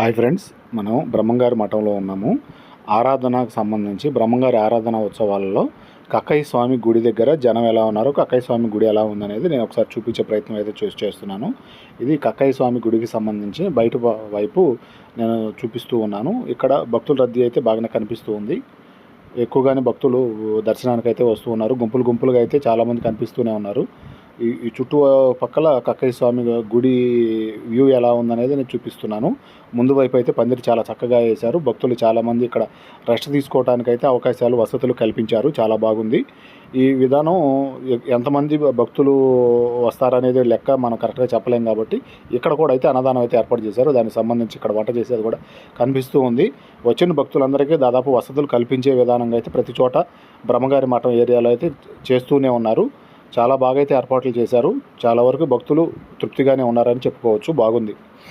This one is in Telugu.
హాయ్ ఫ్రెండ్స్ మనం బ్రహ్మంగారి మఠంలో ఉన్నాము. ఆరాధనకు సంబంధించి బ్రహ్మంగారి ఆరాధన ఉత్సవాలలో కక్కయ్య స్వామి గుడి దగ్గర జనం ఎలా ఉన్నారు కక్కయ్య స్వామి గుడి ఎలా ఉందనేది నేను ఒకసారి చూపించే ప్రయత్నం అయితే చూసి చేస్తున్నాను. ఇది కక్కయ్య స్వామి గుడికి సంబంధించి బయట వైపు నేను చూపిస్తూ ఉన్నాను. ఇక్కడ భక్తుల రద్దీ అయితే బాగానే కనిపిస్తూ ఉంది. ఎక్కువగానే భక్తులు దర్శనానికి అయితే వస్తూ ఉన్నారు. గుంపులు గుంపులుగా అయితే చాలామంది కనిపిస్తూనే ఉన్నారు. ఈ ఈ చుట్టూ పక్కల కక్కయ్య స్వామి గుడి వ్యూ ఎలా ఉందనేది నేను చూపిస్తున్నాను. ముందు వైపు అయితే పందిరి చాలా చక్కగా వేశారు. భక్తులు చాలామంది ఇక్కడ రెస్ట్ తీసుకోవడానికైతే అయితే అవకాశాలు వసతులు కల్పించారు. చాలా బాగుంది. ఈ విధానం ఎంతమంది భక్తులు వస్తారనేది లెక్క మనం కరెక్ట్గా చెప్పలేం కాబట్టి ఇక్కడ కూడా అయితే అన్నదానం అయితే ఏర్పాటు చేశారు. దానికి సంబంధించి ఇక్కడ వంట చేసేది కూడా కనిపిస్తూ ఉంది. వచ్చిన భక్తులందరికీ దాదాపు వసతులు కల్పించే విధానంగా అయితే ప్రతి చోట బ్రహ్మగారి మఠం ఏరియాలో అయితే చేస్తూనే ఉన్నారు. చాలా బాగా అయితే ఏర్పాట్లు చేశారు. చాలా వరకు భక్తులు తృప్తిగానే ఉన్నారని చెప్పుకోవచ్చు. బాగుంది.